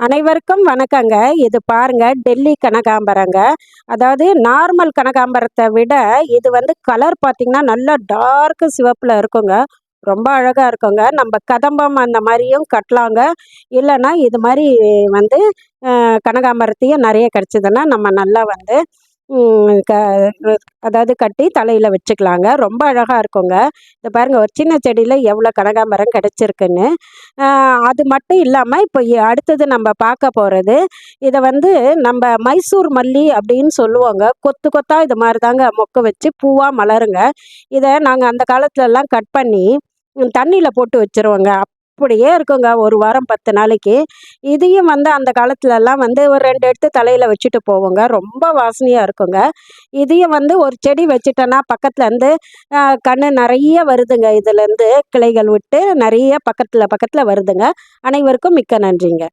அனைவருக்கும் வணக்கங்க. இது பாருங்க டெல்லி கனகாம்பரங்க. அதாவது நார்மல் கனகாம்பரத்தை விட இது வந்து கலர் பார்த்தீங்கன்னா நல்லா டார்க்கு சிவப்பில் இருக்குங்க. ரொம்ப அழகாக இருக்குங்க. நம்ம கதம்பம் அந்த மாதிரியும் கட்டலாங்க. இல்லைன்னா இது மாதிரி வந்து கனகாம்பரத்தையும் நிறைய கிடச்சிதுன்னா நம்ம நல்லா வந்து க அதாவது கட்டி தலையில் வச்சுக்கலாங்க. ரொம்ப அழகாக இருக்குங்க. இந்த பாருங்கள் ஒரு சின்ன செடியில் எவ்வளோ கனகாம்பரம் கிடச்சிருக்குன்னு. அது மட்டும் இல்லாமல் இப்போ அடுத்தது நம்ம பார்க்க போகிறது இதை வந்து நம்ம மைசூர் மல்லி அப்படின்னு சொல்லுவாங்க. கொத்து கொத்தாக இது மாதிரி தாங்க மொக்க வச்சு பூவாக மலருங்க. இதை நாங்கள் அந்த காலத்துலலாம் கட் பண்ணி தண்ணியில் போட்டு வச்சுருவோங்க. அப்படியே இருக்குங்க. ஒரு வாரம் பத்து நாளைக்கு. இதையும் வந்து அந்த காலத்துலலாம் வந்து ஒரு ரெண்டு எடுத்து தலையில் வச்சுட்டு போவோங்க. ரொம்ப வாசனையாக இருக்குங்க. இதையும் வந்து ஒரு செடி வச்சுட்டோன்னா பக்கத்துலேருந்து இருந்து கன்று நிறைய வருதுங்க. இதுலேருந்து கிளைகள் விட்டு நிறைய பக்கத்தில் பக்கத்தில் வருதுங்க. அனைவருக்கும் மிக்க நன்றிங்க.